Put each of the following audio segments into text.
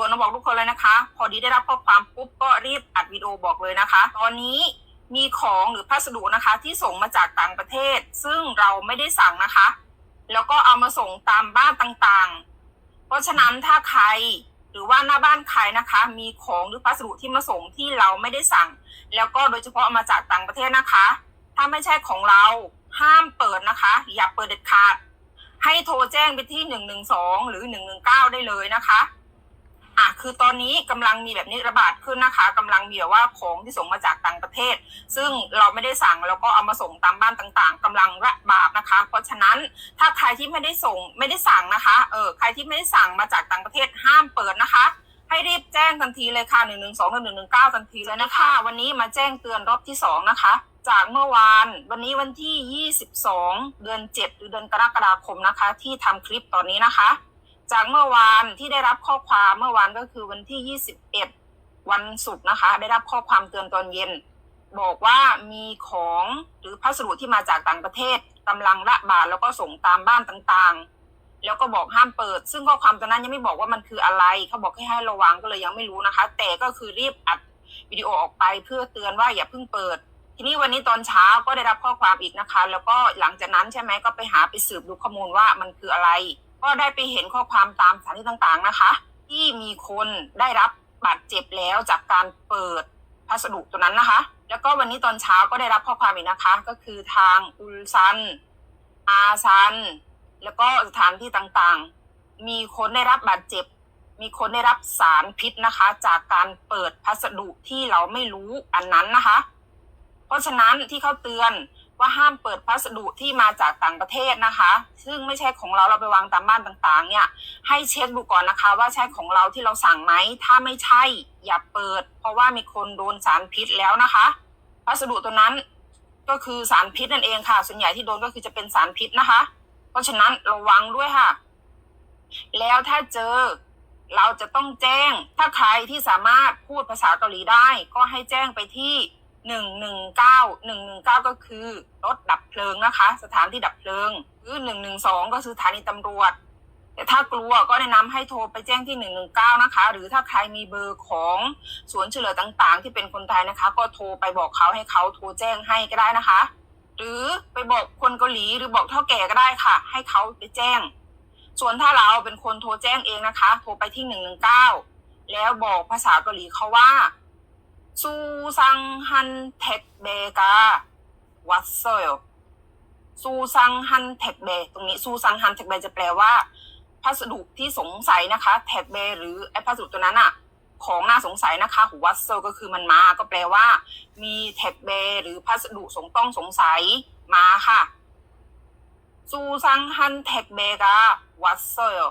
วนมาบอกทุกคนเลยนะคะ พอดีได้รับข้อความปุ๊บก็รีบอัดวิดีโอบอกเลยนะคะ ตอนนี้มีของหรือพัสดุนะคะที่ส่งมาจากต่างประเทศ ซึ่งเราไม่ได้สั่งนะคะ แล้วก็เอามาส่งตามบ้านต่างๆ เพราะฉะนั้นถ้าใครหรือว่าหน้าบ้านใครนะคะ มีของหรือพัสดุที่มาส่งที่เราไม่ได้สั่ง แล้วก็โดยเฉพาะมาจากต่างประเทศนะคะ ถ้าไม่ใช่ของเราห้ามเปิดนะคะ อย่าเปิดเด็ดขาด ให้โทรแจ้งไปที่หนึ่งหนึ่งสองหรือหนึ่งหนึ่งเก้าได้เลยนะคะ อะคือตอนนี้กำลังมีแบบนี้ระบาดขึ้นนะคะกำลังมีแบบว่าของที่ส่งมาจากต่างประเทศ ซึ่งเราไม่ได้สั่งแล้วก็เอามาส่งตามบ้านต่างๆกำลังระบาดนะคะ เพราะฉะนั้นถ้าใครที่ไม่ได้ส่งไม่ได้สั่งนะคะเออใครที่ไม่ได้สั่งมาจากต่างประเทศห้ามเปิดนะคะให้รีบแจ้งทันทีเลยค่ะหนึ่งหนึ่งสองหนึ่งหนึ่งเก้าทันทีเลยนะคะ วันนี้มาแจ้งเตือนรอบที่สองนะคะ จากเมื่อวาน วันนี้วันที่ 22 เดือน 7 หรือเดือนกรกฎาคมนะคะ ที่ทำคลิปตอนนี้นะคะ จากเมื่อวานที่ได้รับข้อความเมื่อวานก็คือวันที่ 21 วันศุกร์นะคะ ได้รับข้อความเตือนตอนเย็น บอกว่ามีของหรือพัสดุที่มาจากต่างประเทศกำลังระบาดแล้วก็ส่งตามบ้านต่างๆ แล้วก็บอกห้ามเปิด ซึ่งข้อความตอนนั้นยังไม่บอกว่ามันคืออะไร เขาบอกให้ให้ระวังก็เลยยังไม่รู้นะคะ แต่ก็คือรีบอัดวิดีโอออกไปเพื่อเตือนว่าอย่าเพิ่งเปิด ทีนี้วันนี้ตอนเช้าก็ได้รับข้อความอีกนะคะ แล้วก็หลังจากนั้นใช่ไหมก็ไปหาไปสืบดูข้อมูลว่ามันคืออะไร ก็ได้ไปเห็นข้อความตามสถานที่ต่างๆนะคะ ที่มีคนได้รับบาดเจ็บแล้วจากการเปิดพัสดุตัวนั้นนะคะ แล้วก็วันนี้ตอนเช้าก็ได้รับข้อความอีกนะคะ ก็คือทางอุลซัน อาซัน แล้วก็สถานที่ต่างๆ มีคนได้รับบาดเจ็บ มีคนได้รับสารพิษนะคะ จากการเปิดพัสดุที่เราไม่รู้อันนั้นนะคะ เพราะฉะนั้นที่เขาเตือน ว่าห้ามเปิดพัสดุที่มาจากต่างประเทศนะคะ ซึ่งไม่ใช่ของเราเราไปวางตามบ้านต่างๆ เนี่ย ให้เช็คดูก่อนนะคะ ว่าใช่ของเราที่เราสั่งไหม ถ้าไม่ใช่อย่าเปิด เพราะว่ามีคนโดนสารพิษแล้วนะคะ พัสดุตัวนั้นก็คือสารพิษนั่นเองค่ะ ส่วนใหญ่ที่โดนก็คือจะเป็นสารพิษนะคะ เพราะฉะนั้นระวังด้วยค่ะ แล้วถ้าเจอเราจะต้องแจ้ง ถ้าใครที่สามารถพูดภาษาเกาหลีได้ ก็ให้แจ้งไปที่ หนึ่งหนึ่งเก้าหนึ่งหนึ่งเก้าก็คือรถดับเพลิงนะคะ สถานที่ดับเพลิงหรือหนึ่งหนึ่งสองก็คือสถานีตำรวจ แต่ถ้ากลัวก็แนะนำให้โทรไปแจ้งที่หนึ่งหนึ่งเก้านะคะ หรือถ้าใครมีเบอร์ของสวนเฉลิมต่างๆ ที่เป็นคนไทยนะคะ ก็โทรไปบอกเขาให้เขาโทรแจ้งให้ก็ได้นะคะ หรือไปบอกคนเกาหลีหรือบอกเท่าแก่ก็ได้ค่ะ ให้เขาไปแจ้ง ส่วนถ้าเราเป็นคนโทรแจ้งเองนะคะ โทรไปที่หนึ่งหนึ่งเก้าแล้วบอกภาษาเกาหลีเขาว่า ซูซังฮันเทคเบกาวัดเซลซูซังฮันเทคเบตรงนี้ซูซังฮันเทคเบจะแปลว่า พัสดุที่สงสัยนะคะแท็กเบหรือไอพัสดุตัวนั้นอะของน่าสงสัยนะคะหูวัดเซลก็คือมันมา ก็แปลว่า มีแท็กเบหรือพัสดุสงต้องสงสัยมาค่ะซูซังฮันเทคเบกาวัดเซล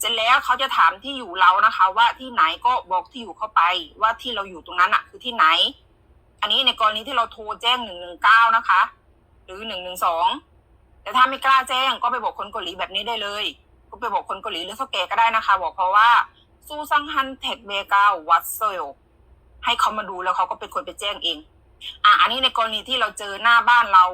เสร็จแล้วเขาจะถามที่อยู่เรานะคะ ว่าที่ไหนก็บอกที่อยู่เข้าไป ว่าที่เราอยู่ตรงนั้นอะคือที่ไหน อันนี้ในกรณีที่เราโทรแจ้งหนึ่งหนึ่งเก้านะคะ หรือหนึ่งหนึ่งสองแต่ถ้าไม่กล้าแจ้งก็ไปบอกคนเกาหลีแบบนี้ได้เลย ก็ไปบอกคนเกาหลีหรือเท่าแก่ก็ได้นะคะ บอกเขาะว่าซูซังฮันเทคเบกาวัดเซลให้เขามาดูแล้วเขาก็เป็นคนไปแจ้งเอง อะอันนี้ในกรณีที่เราเจอหน้าบ้านเรา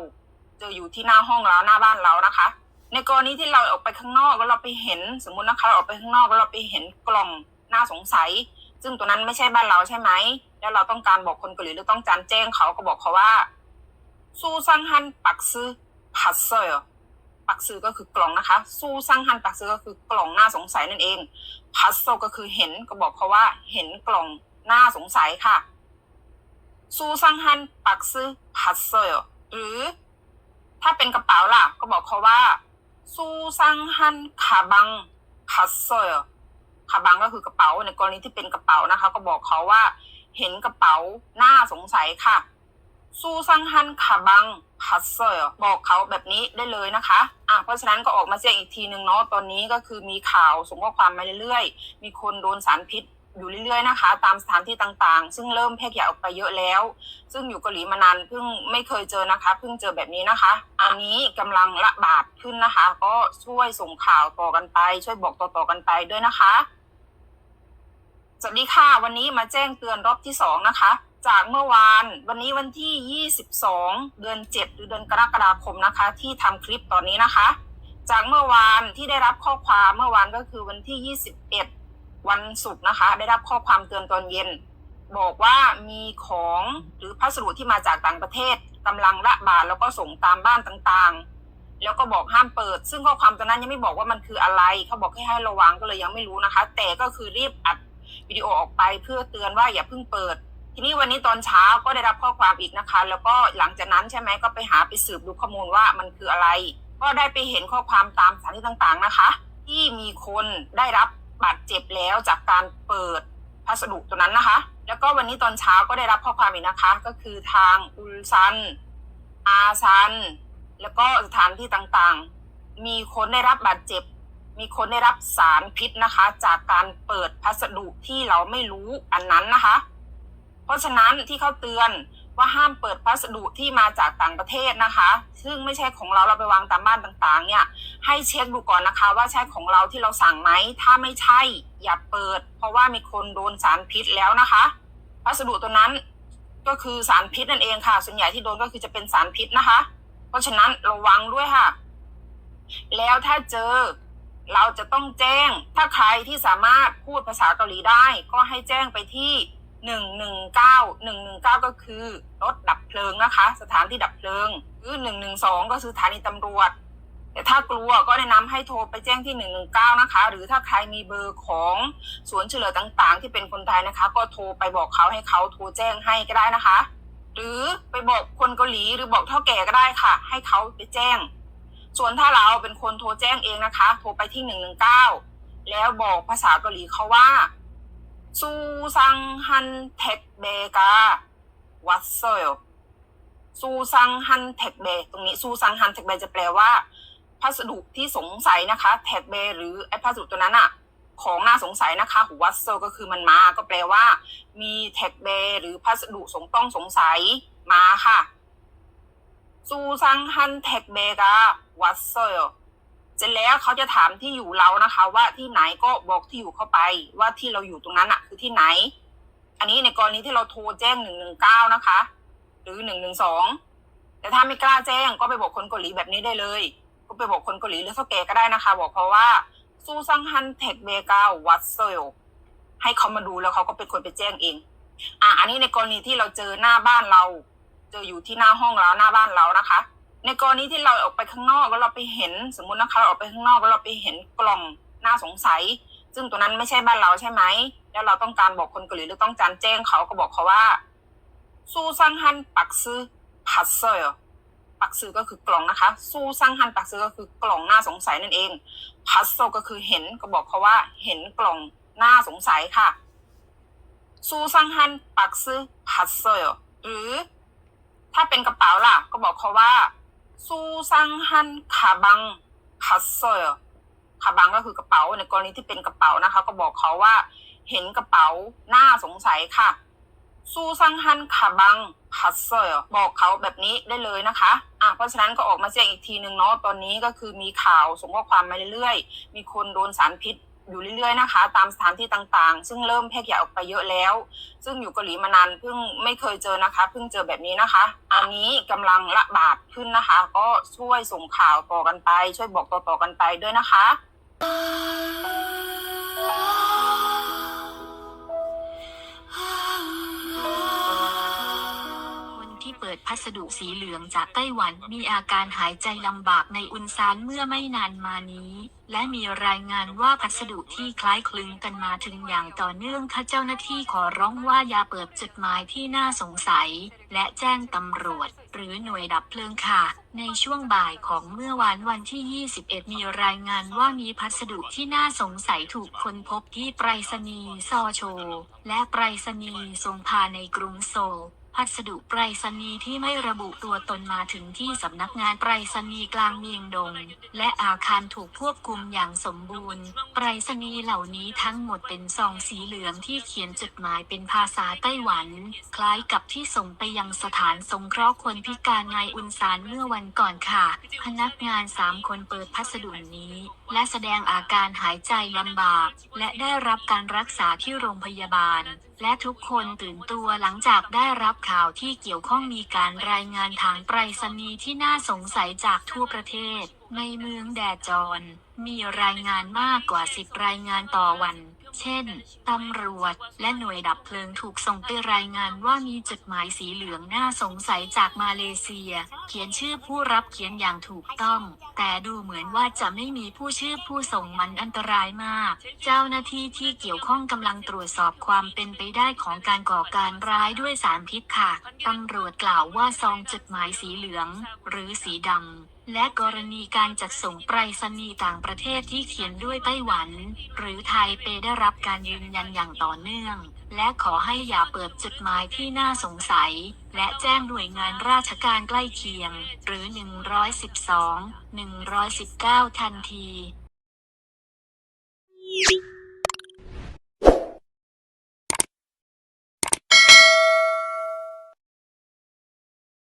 เจออยู่ที่หน้าห้องเราหน้าบ้านเรานะคะ ในกรณีที่เราออกไปข้างนอกแล้วเราไปเห็น สมมุตินะคะเราออกไปข้างนอกแล้วเราไปเห็นกล่องน่าสงสัย ซึ่งตัวนั้นไม่ใช่บ้านเราใช่ไหมแล้วเราต้องการบอกคนเกาหลีหรือต้องการแจ้งเขาก็บอกเขาว่าซูซังฮันปักซื้อผัดเซอร์ปักซื้อก็คือกล่องนะคะซูซังฮันปักซื้อก็คือกล่องน่าสงสัยนั่นเองพัสโซก็คือเห็นก็บอกเขาว่าเห็นกล่องน่าสงสัยค่ะซูซังฮันปักซื้อผัดเซอร์หรือ ถ้าเป็นกระเป๋าล่ะ ก็บอกเขาว่า ซูซังฮันขาบังพัสเซอร์ขาบังก็คือกระเป๋าในกรณีที่เป็นกระเป๋านะคะ ก็บอกเขาว่า เห็นกระเป๋าหน่าสงสัยค่ะซูซังฮันขาบังพัสเซอร์บอกเขาแบบนี้ได้เลยนะคะอะเพราะฉะนั้นก็ออกมาแจ้งอีกทีหนึ่งเนาะตอนนี้ก็คือมีข่าวส่งข้อความมาเรื่อยๆ มีคนโดนสารพิษ อยู่เรื่อยๆนะคะ ตามสถานที่ต่างๆ ซึ่งเริ่มแพร่ขยายออกไปเยอะแล้ว ซึ่งอยู่เกาหลีมานานเพิ่งไม่เคยเจอนะคะ เพิ่งเจอแบบนี้นะคะ อันนี้กำลังระบาดขึ้นนะคะ ก็ช่วยส่งข่าวต่อกันไป ช่วยบอกต่อๆกันไปด้วยนะคะสวัสดีค่ะวันนี้มาแจ้งเตือนรอบที่สองนะคะ จากเมื่อวานวันนี้วันที่ 22 เดือน7หรือเดือนกรกฎาคมนะคะ ที่ทำคลิปตอนนี้นะคะ จากเมื่อวานที่ได้รับข้อความเมื่อวานก็คือวันที่ 21 วันศุกร์นะคะ ได้รับข้อความเตือนตอนเย็น บอกว่ามีของหรือพัสดุที่มาจากต่างประเทศกำลังระบาดแล้วก็ส่งตามบ้านต่างๆ แล้วก็บอกห้ามเปิด ซึ่งข้อความตอนนั้นยังไม่บอกว่ามันคืออะไร เขาบอกให้ให้ระวังก็เลยยังไม่รู้นะคะ แต่ก็คือรีบอัดวิดีโอออกไปเพื่อเตือนว่าอย่าเพิ่งเปิด ทีนี้วันนี้ตอนเช้าก็ได้รับข้อความอีกนะคะ แล้วก็หลังจากนั้นใช่ไหมก็ไปหาไปสืบดูข้อมูลว่ามันคืออะไร ก็ได้ไปเห็นข้อความตามสถานที่ต่างๆนะคะ ที่มีคนได้รับ บาดเจ็บแล้วจากการเปิดพัสดุตัวนั้นนะคะ แล้วก็วันนี้ตอนเช้าก็ได้รับข้อความอีกนะคะ ก็คือทางอุลซัน อาซัน แล้วก็สถานที่ต่างๆ มีคนได้รับบาดเจ็บ มีคนได้รับสารพิษนะคะ จากการเปิดพัสดุที่เราไม่รู้อันนั้นนะคะ เพราะฉะนั้นที่เขาเตือน ว่าห้ามเปิดพัสดุที่มาจากต่างประเทศนะคะ ซึ่งไม่ใช่ของเราเราไปวางตามบ้านต่างๆ เนี่ย ให้เช็คดูก่อนนะคะ ว่าใช่ของเราที่เราสั่งไหม ถ้าไม่ใช่อย่าเปิด เพราะว่ามีคนโดนสารพิษแล้วนะคะ พัสดุตัวนั้นก็คือสารพิษนั่นเองค่ะ ส่วนใหญ่ที่โดนก็คือจะเป็นสารพิษนะคะ เพราะฉะนั้นระวังด้วยค่ะ แล้วถ้าเจอเราจะต้องแจ้ง ถ้าใครที่สามารถพูดภาษาเกาหลีได้ ก็ให้แจ้งไปที่ หนึ่งหนึ่งเก้าหนึ่งหนึ่งเก้าก็คือรถดับเพลิงนะคะ สถานที่ดับเพลิง หรือหนึ่งหนึ่งสองก็คือสถานีตำรวจ แต่ถ้ากลัวก็แนะนำให้โทรไปแจ้งที่หนึ่งหนึ่งเก้านะคะ หรือถ้าใครมีเบอร์ของศูนย์เหลือต่างๆ ที่เป็นคนไทยนะคะ ก็โทรไปบอกเขาให้เขาโทรแจ้งให้ก็ได้นะคะ หรือไปบอกคนเกาหลีหรือบอกเท่าแก่ก็ได้ค่ะ ให้เขาไปแจ้ง ส่วนถ้าเราเป็นคนโทรแจ้งเองนะคะ โทรไปที่หนึ่งหนึ่งเก้าแล้วบอกภาษาเกาหลีเขาว่า ซูซังฮันเทคเบกาวัตเซลซูซังฮันเทคเบตรงนี้ซูซังฮันเทคเบจะแปลว่า พัสดุที่สงสัยนะคะแท็กเบหรือไอพัสดุตัวนั้นอะของน่าสงสัยนะคะหูวัตเซลก็คือมันมา ก็แปลว่า มีแท็กเบหรือพัสดุสงต้องสงสัยมาค่ะซูซังฮันเทคเบกาวัตเซล เสร็จแล้วเขาจะถามที่อยู่เรานะคะ ว่าที่ไหนก็บอกที่อยู่เข้าไป ว่าที่เราอยู่ตรงนั้นอะคือที่ไหน อันนี้ในกรณีที่เราโทรแจ้งหนึ่งหนึ่งเก้านะคะ หรือหนึ่งหนึ่งสองแต่ถ้าไม่กล้าแจ้งก็ไปบอกคนเกาหลีแบบนี้ได้เลย ก็ไปบอกคนเกาหลีหรือเท่าแก่ก็ได้นะคะ บอกเขาะว่าซูซังฮันเทคเบกาวัตเซลให้เขามาดูแล้วเขาก็เป็นคนไปแจ้งเอง อะอันนี้ในกรณีที่เราเจอหน้าบ้านเรา เจออยู่ที่หน้าห้องเราหน้าบ้านเรานะคะ ในกรณีที่เราออกไปข้างนอกแล้วเราไปเห็น สมมุตินะคะเราออกไปข้างนอกแล้วเราไปเห็นกล่องน่าสงสัย ซึ่งตัวนั้นไม่ใช่บ้านเราใช่ไหมแล้วเราต้องการบอกคนเกาหลีหรือต้องการแจ้งเขาก็บอกเขาว่าซูซังฮันปักซือพัสเซอร์ปักซือก็คือกล่องนะคะซูซังฮันปักซือก็คือกล่องน่าสงสัยนั่นเองพัสเซลก็คือเห็นก็บอกเขาว่าเห็นกล่องน่าสงสัยค่ะซูซังฮันปักซือพัสเซอร์หรือ ถ้าเป็นกระเป๋าล่ะ ก็บอกเขาว่า ซูซังฮันคาบังพัสเซอร์คาบังก็คือกระเป๋าในกรณีที่เป็นกระเป๋านะคะ ก็บอกเขาว่า เห็นกระเป๋าหน่าสงสัยค่ะซูซังฮันคาบังพัสเซอร์บอกเขาแบบนี้ได้เลยนะคะอะเพราะฉะนั้นก็ออกมาแจ้งอีกทีหนึ่งเนาะตอนนี้ก็คือมีข่าวส่งข้อความมาเรื่อยๆ มีคนโดนสารพิษ อยู่เรื่อยๆนะคะ ตามสถานที่ต่างๆ ซึ่งเริ่มแพร่ขยายออกไปเยอะแล้ว ซึ่งอยู่เกาหลีมานานเพิ่งไม่เคยเจอนะคะ เพิ่งเจอแบบนี้นะคะ อันนี้กำลังระบาดขึ้นนะคะ ก็ช่วยส่งข่าวต่อกันไป ช่วยบอกต่อๆกันไปด้วยนะคะิดพัสดุสีเหลืองจากไต้หวันมีอาการหายใจลำบากในอุนซานเมื่อไม่นานมานี้ และมีรายงานว่าพัสดุที่คล้ายคลึงกันมาถึงอย่างต่อเนื่องค่ะเจ้าหน้าที่ขอร้องว่าอย่าเปิดจดหมายที่น่าสงสัย และแจ้งตำรวจ หรือหน่วยดับเพลิงค่ะ ในช่วงบ่ายของเมื่อวานวันที่ 21 มีรายงานว่ามีพัสดุที่น่าสงสัยถูกค้นพบที่ไปรษณีย์ซอโช และไปรษณีย์ทรงพาในกรุงโซล พัสดุไปรษณีย์ที่ไม่ระบุตัวตนมาถึงที่สำนักงานไปรษณีย์กลางเมียงดง และอาคารถูกควบคุมอย่างสมบูรณ์ ไปรษณีย์เหล่านี้ทั้งหมดเป็นซองสีเหลืองที่เขียนจดหมายเป็นภาษาไต้หวัน คล้ายกับที่ส่งไปยังสถานสงเคราะห์คนพิการในอุนซานเมื่อวันก่อนค่ะ พนักงานสามคนเปิดพัสดุนี้และแสดงอาการหายใจลำบาก และได้รับการรักษาที่โรงพยาบาล และทุกคนตื่นตัวหลังจากได้รับข่าวที่เกี่ยวข้องมีการรายงานทางไปรษณีย์ที่น่าสงสัยจากทั่วประเทศ ในเมืองแดจอนมีรายงานมากกว่า 10 รายงานต่อวัน เช่น ตำรวจ และหน่วยดับเพลิงถูกส่งไปรายงานว่ามีจดหมายสีเหลืองน่าสงสัยจากมาเลเซีย เขียนชื่อผู้รับเขียนอย่างถูกต้อง แต่ดูเหมือนว่าจะไม่มีผู้ชื่อผู้ส่งมันอันตรายมาก เจ้าหน้าที่ที่เกี่ยวข้องกำลังตรวจสอบความเป็นไปได้ของการก่อการร้ายด้วยสารพิษค่ะ ตำรวจกล่าวว่าซองจดหมายสีเหลือง หรือสีดำ และกรณีการจัดส่งไปรษณีย์ต่างประเทศที่เขียนด้วยไต้หวัน หรือไทยเปได้รับการยืนยันอย่างต่อเนื่อง และขอให้อย่าเปิดจดหมายที่น่าสงสัย และแจ้งหน่วยงานราชการใกล้เคียง หรือ 112 119 ทันที